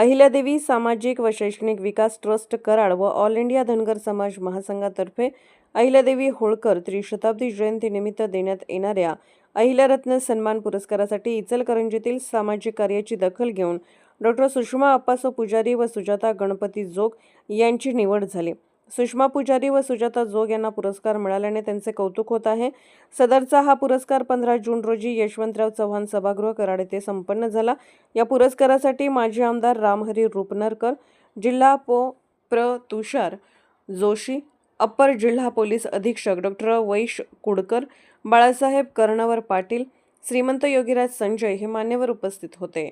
अहिल्यादेवी सामाजिक व शैक्षणिक विकास ट्रस्ट कराड व ऑल इंडिया धनगर समाज महासंघातर्फे अहिल्यादेवी होळकर त्रिशताब्दी जयंतीनिमित्त देण्यात येणाऱ्या अहिल्यारत्न सन्मान पुरस्कारासाठी इचलकरंजीतील सामाजिक कार्याची दखल घेऊन डॉक्टर सुषमा अप्पासो पुजारी व सुजाता गणपती जोग यांची निवड झाली. सुषमा पुजारी व सुजाता जोग यांना पुरस्कार मिळाल्याने त्यांचे कौतुक होत आहे. सदरचा हा पुरस्कार पंधरा जून रोजी यशवंतराव चव्हाण सभागृह कराड येथे संपन्न झाला. या पुरस्कारासाठी माजी आमदार रामहरी रुपनरकर जिल्हा पो प्र तुषार जोशी अप्पर जिल्हा पोलीस अधीक्षक डॉक्टर वैश कुडकर बाळासाहेब कर्णवर पाटील श्रीमंत योगीराज संजय हे मान्यवर उपस्थित होते.